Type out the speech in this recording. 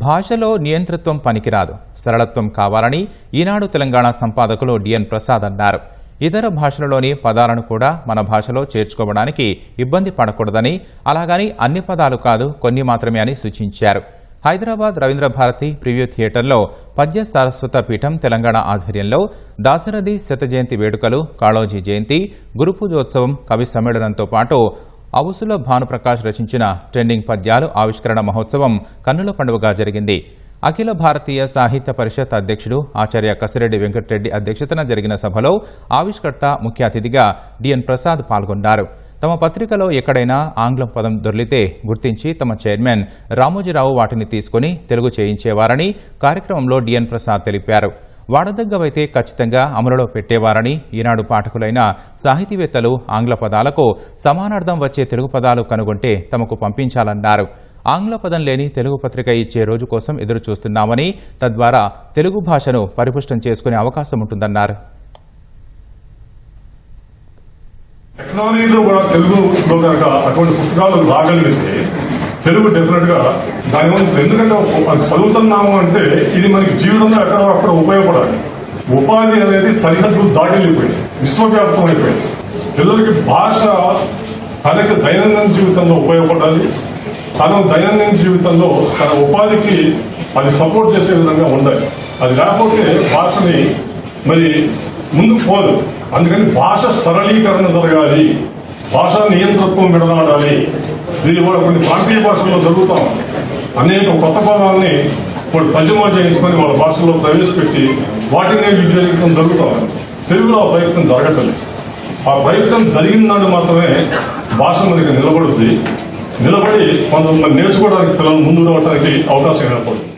భాషలో నియంతృత్వం పనికిరాదు. సరళత్వం కావాలని ఈనాడు తెలంగాణ సంపాదకులు డిఎన్ ప్రసాద్ అన్నారు. ఇతర భాషలలోని పదాలను కూడా మన భాషలో చేర్చుకోవడానికి ఇబ్బంది పడకూడదని అలాగని అన్ని పదాలు కాదు కొన్ని మాత్రమే అని సూచించారు. హైదరాబాద్ రవీంద్ర భారతి ప్రివ్యూ థియేటర్లో పద్య సారస్వత పీఠం తెలంగాణ ఆధ్వర్యంలో దాశరథి శత జయంతి వేడుకలు కాళోజీ జయంతి గురుపూజోత్సవం కవి సమ్మేళనంతో పాటు అవుసులో భానుప్రకాష్ రచించిన ట్రెండింగ్ పద్యాలు ఆవిష్కరణ మహోత్సవం కన్నుల పండుగగా జరిగింది. అఖిల భారతీయ సాహిత్య పరిషత్ అధ్యక్షుడు ఆచార్య కసిరెడ్డి వెంకటరెడ్డి అధ్యక్షతన జరిగిన సభలో ఆవిష్కర్త ముఖ్య అతిథిగా డిఎన్ ప్రసాద్ పాల్గొన్నారు. తమ పత్రికలో ఎక్కడైనా ఆంగ్లం పదం దొర్లితే గుర్తించి తమ చైర్మన్ రామోజీరావు వాటిని తీసుకుని తెలుగు చేయించేవారని కార్యక్రమంలో డిఎన్ ప్రసాద్ తెలిపారు. వాడదగ్గవైతే ఖచ్చితంగా అమలులో పెట్టేవారని ఈనాడు పాఠకులైన సాహితీవేత్తలు ఆంగ్ల పదాలకు సమానార్థం వచ్చే తెలుగు పదాలు కనుగొంటే తమకు పంపించాలన్నారు. ఆంగ్ల పదం లేని తెలుగు పత్రిక ఇచ్చే రోజు కోసం ఎదురు చూస్తున్నామని తద్వారా తెలుగు భాషను పరిపుష్టం చేసుకునే అవకాశం ఉంటుందన్నారు టెక్నాలజీలో కూడా తెలుగులో కనుక అటువంటి పుస్తకాలు రాగలిగితే తెలుగు డెఫినెట్గా దాని ముందు ఎందుకంటే అది చదువుతున్నాము అంటే ఇది మనకి జీవితంలో ఎక్కడో అక్కడ ఉపయోగపడాలి. ఉపాధి అనేది సరిహద్దులు దాటి వెళ్ళిపోయింది విశ్వవ్యాప్తం అయిపోయింది. పిల్లలకి భాష తనకి దైనందిన జీవితంలో ఉపయోగపడాలి. తన దైనందిన జీవితంలో తన ఉపాధికి అది సపోర్ట్ చేసే విధంగా ఉండాలి. అది లేకపోతే భాషని మరి ముందుకు పోదు. అందుకని భాష సరళీకరణ జరగాలి. భాషా నియంతృత్వం విడనాడాలి. ఇది కూడా కొన్ని ప్రాంతీయ భాషల్లో జరుగుతాం. అనేక కొత్త పదాలని వాళ్ళు తర్జుమా చేయించుకొని వాళ్ళ భాషల్లో ప్రవేశపెట్టి వాటిని విద్యోగించడం జరుగుతాం. తెలుగులో ఆ ప్రయత్నం జరగట్లేదు. ఆ ప్రయత్నం జరిగిన నాడు మాత్రమే భాష మనకి నిలబడుద్ది. నిలబడి కొంతమంది నేర్చుకోవడానికి పిల్లలు ముందు రావడానికి అవకాశం ఏర్పడుతుంది.